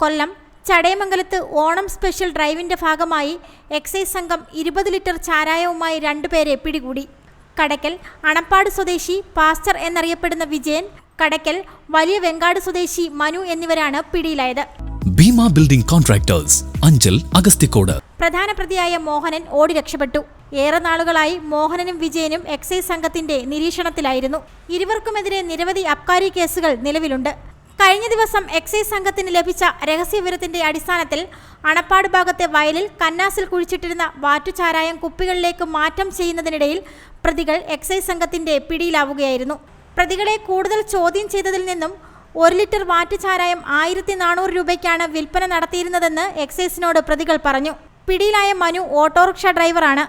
കൊല്ലം ചടയമംഗലത്ത് Onam special ഡ്രൈവിന്റെ ഭാഗമായി excise സംഘം ഇരുപത് ലിറ്റർ ചാരായവുമായി രണ്ടുപേരെ പിടികൂടി. കടയ്ക്കൽ അണപ്പാട് സ്വദേശി പാസ്റ്റർ എന്നറിയപ്പെടുന്ന വിജയൻ കടയ്ക്കൽ വലിയ വെങ്കാട് സ്വദേശി മനു എന്നിവരാണ് പിടിയിലായത്. ഭീമ ബിൽഡിംഗ് കോൺട്രാക്ടേഴ്സ് അഞ്ചൽ അഗസ്തിക്കോട് പ്രധാന പ്രതിയായ മോഹനൻ ഓടി രക്ഷപ്പെട്ടു. ഏറെ നാളുകളായി മോഹനനും വിജയനും എക്സൈസ് സംഘത്തിന്റെ നിരീക്ഷണത്തിലായിരുന്നു. ഇരുവർക്കുമെതിരെ നിരവധി അബ്കാരി കേസുകൾ നിലവിലുണ്ട്. കഴിഞ്ഞ ദിവസം എക്സൈസ് സംഘത്തിന് ലഭിച്ച രഹസ്യവിവരത്തിന്റെ അടിസ്ഥാനത്തിൽ അണപ്പാട് ഭാഗത്തെ വയലിൽ കന്നാസിൽ കുഴിച്ചിട്ടിരുന്ന വാറ്റുചാരായം കുപ്പികളിലേക്ക് മാറ്റം ചെയ്യുന്നതിനിടയിൽ പ്രതികൾ എക്സൈസ് സംഘത്തിന്റെ പിടിയിലാവുകയായിരുന്നു. പ്രതികളെ കൂടുതൽ ചോദ്യം ചെയ്തതിൽ നിന്നും ഒരു ലിറ്റർ വാറ്റുചാരായം ആയിരത്തി നാനൂറ് രൂപയ്ക്കാണ് വിൽപ്പന നടത്തിയിരുന്നതെന്ന് എക്സൈസിനോട് പ്രതികൾ പറഞ്ഞു. പിടിയിലായ മനു ഓട്ടോറിക്ഷ ഡ്രൈവറാണ്.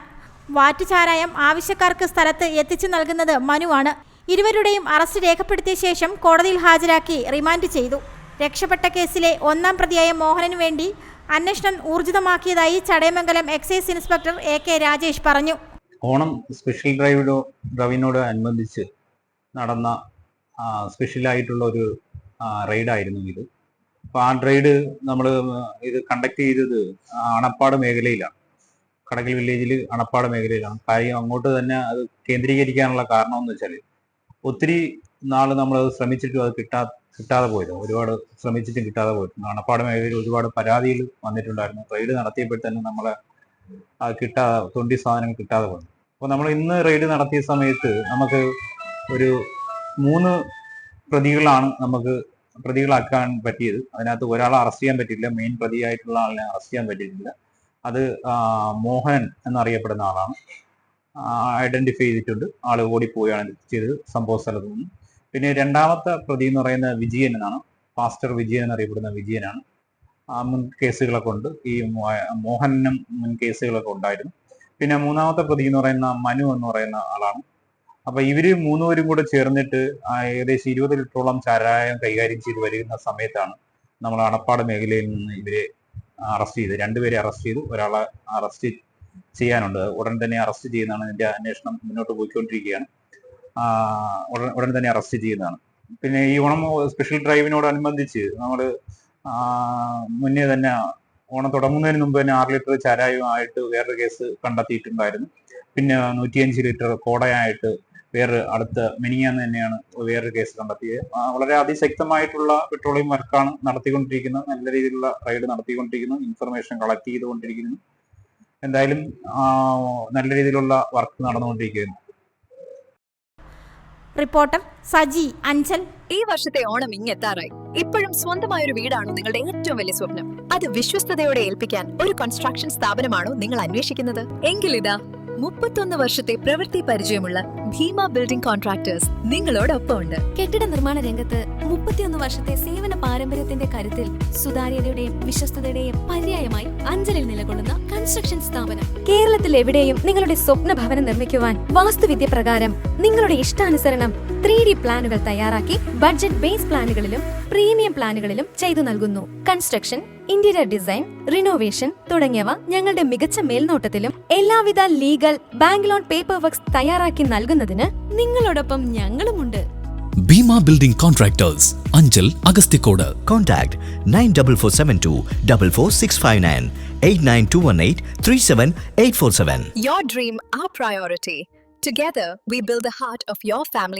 വാറ്റുചാരായം ആവശ്യക്കാർക്ക് സ്ഥലത്ത് എത്തിച്ചു നൽകുന്നത് മനുവാണ്. ഇരുവരുടെയും അറസ്റ്റ് രേഖപ്പെടുത്തിയ ശേഷം കോടതിയിൽ ഹാജരാക്കി റിമാൻഡ് ചെയ്തു. രക്ഷപ്പെട്ട കേസിലെ ഒന്നാം പ്രതിയായ മോഹനനു വേണ്ടി അന്വേഷണം ഊർജിതമാക്കിയതായി Chadayamangalam excise inspector A K Rajesh പറഞ്ഞു. ഓണം സ്പെഷ്യൽ ഡ്രൈവിനോ ഡ്രൈവിനോട് അനുബന്ധിച്ച് നടന്ന സ്പെഷ്യലായിട്ടുള്ള ഒരു റെയ്ഡായിരുന്നു ഇത്. അപ്പോൾ ആ റെയ്ഡ് നമ്മൾ ഇത് കണ്ടക്ട് ചെയ്തത് അണപ്പാട് മേഖലയിലാണ്. കടകൽ വില്ലേജിൽ അണപ്പാട് മേഖലയിലാണ്. കാര്യം അങ്ങോട്ട് തന്നെ അത് കേന്ദ്രീകരിക്കാനുള്ള കാരണം എന്ന് വെച്ചാൽ ഒത്തിരി നാൾ നമ്മൾ അത് ശ്രമിച്ചിട്ടും അത് കിട്ടാ കിട്ടാതെ പോയത്. ഒരുപാട് ശ്രമിച്ചിട്ടും കിട്ടാതെ പോയിട്ടുണ്ട് അണപ്പാട് മേഖലയിൽ ഒരുപാട് പരാതികൾ വന്നിട്ടുണ്ടായിരുന്നു. റെയ്ഡ് നടത്തിയപ്പോൾ തന്നെ നമ്മളെ അത് കിട്ടാതെ തൊണ്ടി സാധനങ്ങൾ കിട്ടാതെ പോയി. അപ്പോൾ നമ്മൾ ഇന്ന് റെയ്ഡ് നടത്തിയ സമയത്ത് നമുക്ക് ഒരു മൂന്ന് പ്രതികളാണ് നമുക്ക് പ്രതികളാക്കാൻ പറ്റിയത്. അതിനകത്ത് ഒരാളെ അറസ്റ്റ് ചെയ്യാൻ പറ്റിയില്ല. മെയിൻ പ്രതിയായിട്ടുള്ള ആളിനെ അറസ്റ്റ് ചെയ്യാൻ പറ്റിയിട്ടില്ല. അത് മോഹൻ എന്നറിയപ്പെടുന്ന ആളാണ്. ഐഡന്റിഫൈ ചെയ്തിട്ടുണ്ട്. ആൾ ഓടിപ്പോവുകയാണ് ചെയ്തത് സംഭവ സ്ഥലത്ത് നിന്ന്. പിന്നെ രണ്ടാമത്തെ പ്രതി എന്ന് പറയുന്ന വിജയൻ എന്നാണ്. പാസ്റ്റർ വിജയൻ എന്നറിയപ്പെടുന്ന വിജയനാണ്. ആ മുൻ കേസുകളൊക്കെ ഉണ്ട്. ഈ മോഹനും മുൻ കേസുകളൊക്കെ ഉണ്ടായിരുന്നു. പിന്നെ മൂന്നാമത്തെ പ്രതി എന്ന് പറയുന്ന മനു എന്ന് പറയുന്ന ആളാണ്. അപ്പൊ ഇവർ മൂന്നുപേരും കൂടെ ചേർന്നിട്ട് ഏകദേശം ഇരുപത് ലിറ്ററോളം ചാരായം കൈകാര്യം ചെയ്ത് വരുന്ന സമയത്താണ് നമ്മൾ അണപ്പാട് മേഖലയിൽ നിന്ന് ഇവരെ അറസ്റ്റ് ചെയ്ത് രണ്ടുപേരെ അറസ്റ്റ് ചെയ്തു. ഒരാളെ അറസ്റ്റ് ചെയ്യാനുണ്ട്. ഉടൻ തന്നെ അറസ്റ്റ് ചെയ്യുന്നതാണ് ഇതിന്റെ അന്വേഷണം മുന്നോട്ട് പോയിക്കൊണ്ടിരിക്കുകയാണ്. ഉടൻ ഉടൻ തന്നെ അറസ്റ്റ് ചെയ്യുന്നതാണ്. പിന്നെ ഈ ഓണം സ്പെഷ്യൽ ഡ്രൈവിനോടനുബന്ധിച്ച് നമ്മൾ മുന്നേ തന്നെ ഓണം തുടങ്ങുന്നതിന് മുമ്പ് തന്നെ ആറ് ലിറ്റർ ചാരായമായിട്ട് വേറൊരു കേസ് കണ്ടെത്തിയിട്ടുണ്ടായിരുന്നു. പിന്നെ നൂറ്റിയഞ്ച് ലിറ്റർ കോടയായിട്ട് വേറെ അടുത്ത മിനിയാന്ന് തന്നെയാണ് വേറൊരു കേസ് കണ്ടെത്തിയത്. വളരെ അതിശക്തമായിട്ടുള്ള പെട്രോളിയം വർക്കാണ് നടത്തിക്കൊണ്ടിരിക്കുന്നത്. നല്ല രീതിയിലുള്ള റൈഡ് നടത്തിക്കൊണ്ടിരിക്കുന്നു. ഇൻഫർമേഷൻ കളക്ട് ചെയ്തുകൊണ്ടിരിക്കുന്നു. എന്തായാലും നല്ല രീതിയിലുള്ള വർക്ക് നടന്നുകൊണ്ടിരിക്കുന്നു റിപ്പോർട്ടർ സജി അഞ്ചൽ. ഈ വർഷത്തെ ഓണം ഇങ്ങെത്താറായി. ഇപ്പോഴും സ്വന്തമായ ഒരു വീടാണോ നിങ്ങളുടെ ഏറ്റവും വലിയ സ്വപ്നം? അത് വിശ്വസ്തയോടെ ഏൽപ്പിക്കാൻ ഒരു കൺസ്ട്രക്ഷൻ സ്ഥാപനമാണോ നിങ്ങൾ അന്വേഷിക്കുന്നത്? എങ്കിൽ ഇതാ മുപ്പത്തൊന്ന് വർഷത്തെ പ്രവൃത്തി പരിചയമുള്ള ഭീമ ബിൽഡിംഗ് കോൺട്രാക്ടേഴ്സ് നിങ്ങളോടൊപ്പം ഉണ്ട് കെട്ടിട നിർമ്മാണ രംഗത്ത് മുപ്പത്തിയൊന്ന് വർഷത്തെ സേവന പാരമ്പര്യത്തിന്റെ കരുത്തിൽ സുതാര്യതയുടെയും വിശ്വസ്തതയുടെയും പര്യായമായി അഞ്ചലിൽ നിലകൊള്ളുന്ന കൺസ്ട്രക്ഷൻ സ്ഥാപനം. കേരളത്തിൽ എവിടെയും നിങ്ങളുടെ സ്വപ്ന ഭവനം നിർമ്മിക്കുവാൻ വാസ്തുവിദ്യ പ്രകാരം നിങ്ങളുടെ ഇഷ്ടാനുസരണം ത്രീ ഡി പ്ലാനുകൾ തയ്യാറാക്കി ബഡ്ജറ്റ് ബേസ് പ്ലാനുകളിലും പ്രീമിയം പ്ലാനുകളിലും ചെയ്തു നൽകുന്നു. കൺസ്ട്രക്ഷൻ ഇന്റീരിയർ ഡിസൈൻ റിനോവേഷൻ തുടങ്ങിയവ ഞങ്ങളുടെ മികച്ച മേൽനോട്ടത്തിലും എല്ലാവിധ legal bank loan paper works തയ്യാറാക്കി നൽകുന്നതിന് നിങ്ങളോടൊപ്പം ഞങ്ങളുമുണ്ട്. Bhima building contractors Anchal Agasthikode Contact 94472 44659 89218 37847. Your dream, our priority. Together, we build the heart of your family